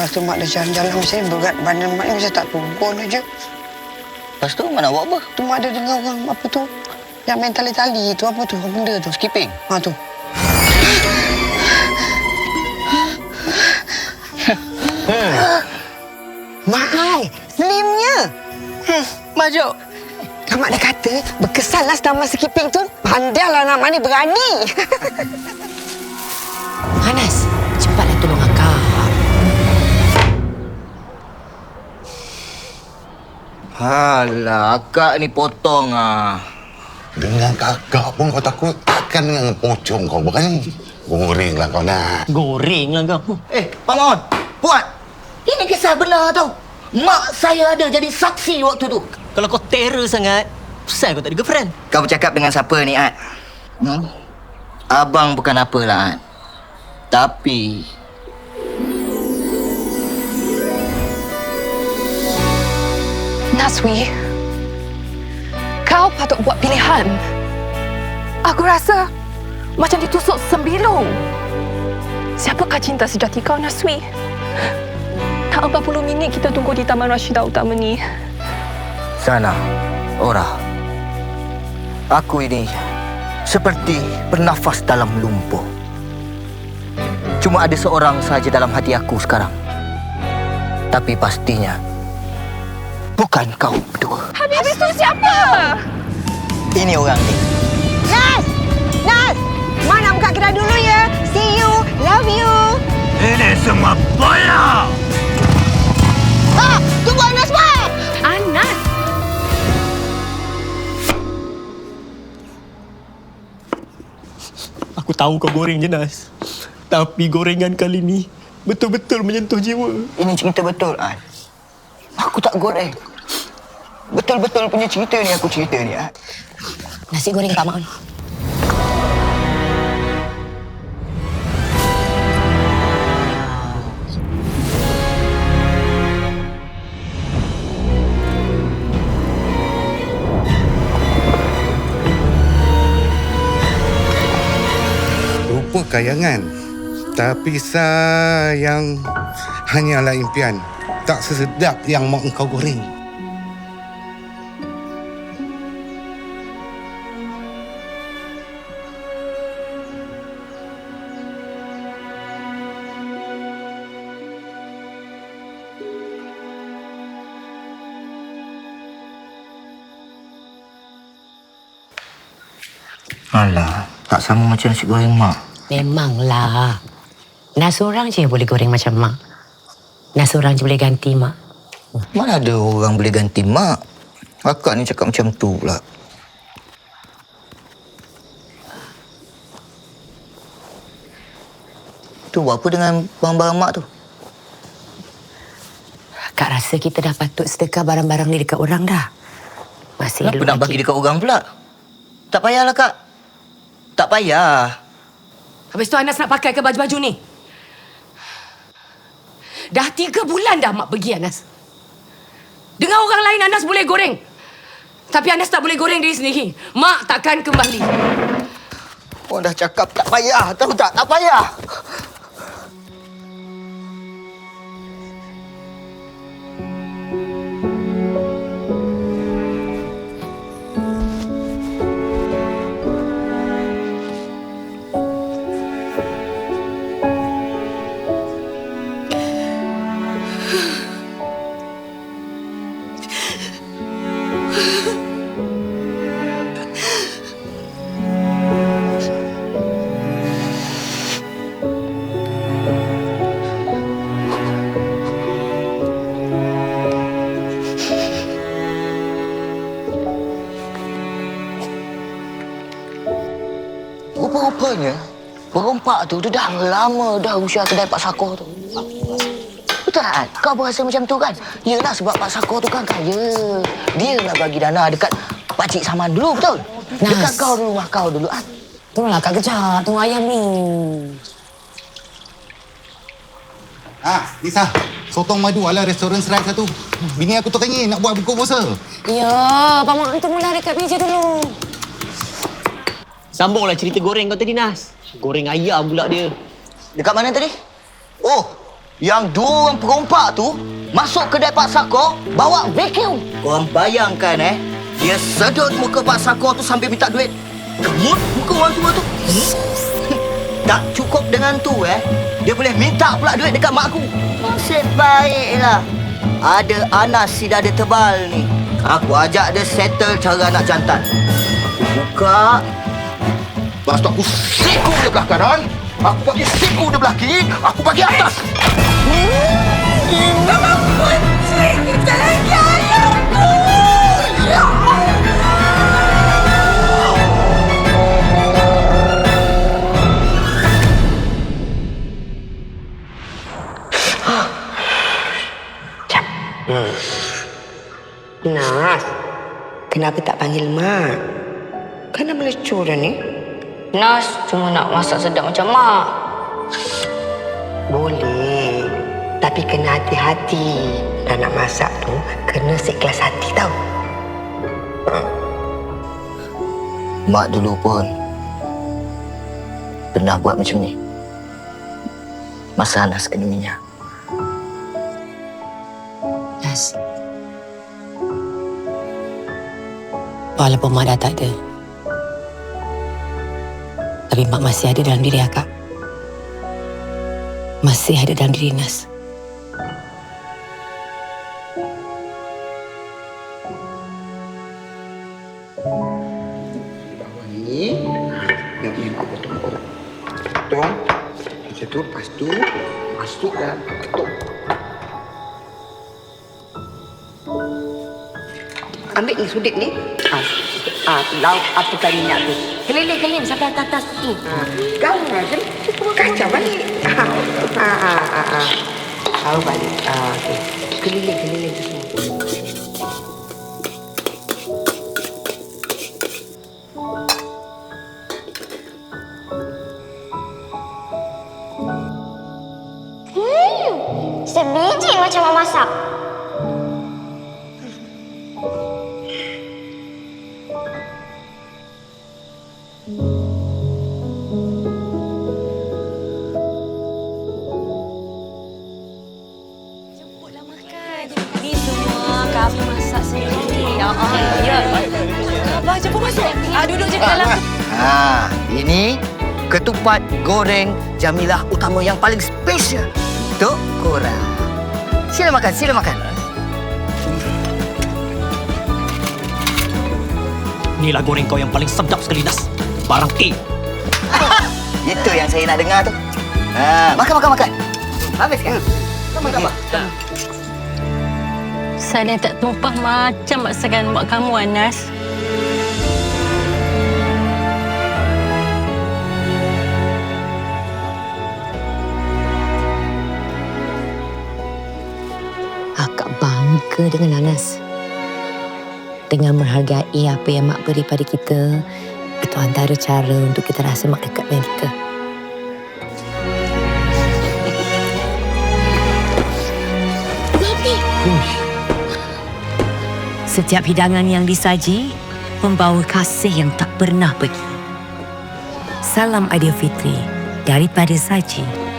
Lepas tu mak dah jalan-jalan macam ni berat badan mak ni macam tak turun aja. Lepas tu mana buat apa? Tu mak ada dengar orang apa tu? Yang main tali-tali tu apa tu? Benda tu? Skipping. Ha tu. Mak ai, slimnya. Hmm, Majuk. Kan mak dah kata, berkesanlah selama skipping tu. Pandailah nak ni berani. Anas, Alah, akak ni potong ah. Dengan kakak pun kau takut takkan dengan pocong kau berani. Goreng lah kau nak. Goreng lah kau. Eh, Paman, buat. Ini kisah benar tau. Mak saya ada jadi saksi waktu tu. Kalau kau terror sangat, pasal kau tak ada girlfriend. Kau bercakap dengan siapa ni, Ad? Hmm? Abang bukan apalah, Ad. Tapi... Naswi, kau patut buat pilihan. Aku rasa macam ditusuk sembilu. Siapakah cinta sejati kau, Naswi? Tak 40 minit kita tunggu di Taman Rashidah Utama ni. Sana, Ora. Aku ini seperti bernafas dalam lumpur. Cuma ada seorang saja dalam hati aku sekarang. Tapi pastinya bukan kau berdua. Habis tu siapa? Ini orang ni. Nas! Nas! Mak nak buka kedai dulu ya. See you. Love you. Ini semua bola! Ah, tunggu Anas! Anas! Aku tahu kau goreng jenas. Tapi gorengan kali ni betul-betul menyentuh jiwa. Ini cerita betul, An. Aku tak goreng. Betul-betul punya cerita ni aku cerita ni, An. Nasi goreng Pak Mak. Rupa kayangan. Tapi sayang hanyalah impian. Tak sesedap yang mak engkau goreng. Alah, tak sama macam nasi goreng mak. Memanglah. Nas orang je boleh goreng macam mak. Nas orang je boleh ganti mak. Mana ada orang boleh ganti mak? Akak ni cakap macam tu pula. Tu buat apa dengan barang-barang mak tu? Kak rasa kita dah patut sedekah barang-barang ni dekat orang dah. Masih Kenapa nak bagi dekat orang pula? Tak payahlah, Kak. Tak payah. Habis tu Anas nak pakai ke baju-baju ni? Dah tiga bulan dah mak pergi Anas. Dengan orang lain Anas boleh goreng. Tapi Anas tak boleh goreng diri sendiri. Mak takkan kembali. Orang dah cakap tak payah. Tahu tak? Tak payah. Rupa-rupanya perompak tu dia dah lama dah usia kedai Pak Sakoh tu. Betul tak? Kau berasa macam tu kan? Yelah sebab Pak Sakoh tu kan kaya. Dia lah bagi dana dekat Pakcik Saman dulu, betul? Dekat Nas. kau dulu, rumah kau dulu. An. Tunggulah Kak kejap. Tunggu ayam ni. Ah, Lisa. Sotong madu ala restoran serai satu. Bini aku teringin nak buat buku puasa. Ya, Pak Mak tunggulah dekat meja dulu. Sambunglah cerita goreng kau tadi, Nas. Goreng ayam pula dia. Dekat mana tadi? Oh, Yang dua orang perompak tu masuk kedai Pak Sako bawa vacuum. Korang bayangkan eh, dia sedut muka Pak Sako tu sambil minta duit. Kemut muka orang tua tu. Tak cukup dengan tu eh, dia boleh minta pula duit dekat mak aku. Nasib baiklah. Ada Anas si dada tebal ni. Aku ajak dia settle cara nak jantan. Aku buka. Lepas tu aku siku dia belah kanan. Aku bagi siku dia belah kiri. Aku bagi atas. Nas, kenapa tak panggil Mak? Dah melecur dah ni. Nas cuma nak masak sedap macam mak. Boleh. Tapi kena hati-hati. Dan nak masak tu, kena seikhlas hati tau. Mak dulu pun pernah buat macam ni. Masa Anas kena minyak. Nas. Walaupun mak dah tak ada. Tapi mak masih ada dalam diri akak. Masih ada dalam diri Nas. Ambil ni sudik ni. Ah, ah, lauk apikan minyak tu. Keliling-keliling sampai atas atas tu. Ah, kau kan? Kacau balik. Ah, ah, ah, ah, ah. Kau balik. Ah, okay. Keliling, keliling tu semua. Sebiji macam mak masak. Ha, ini ketupat goreng Jamilah utama yang paling special. Tok korang. Sila makan, sila makan. Inilah goreng kau yang paling sedap sekali, Nas. Barang A. Itu yang saya nak dengar tu. Ha, makan, makan, makan. Habiskan. Sama tak, Pak? Saya tak tumpah macam masakan mak kamu, Anas. Akak bangga dengan Anas. Dengan menghargai apa yang mak beri pada kita, itu antara cara untuk kita rasa mak dekat dengan kita. Setiap hidangan yang disaji membawa kasih yang tak pernah pergi. Salam Aidilfitri daripada Saji.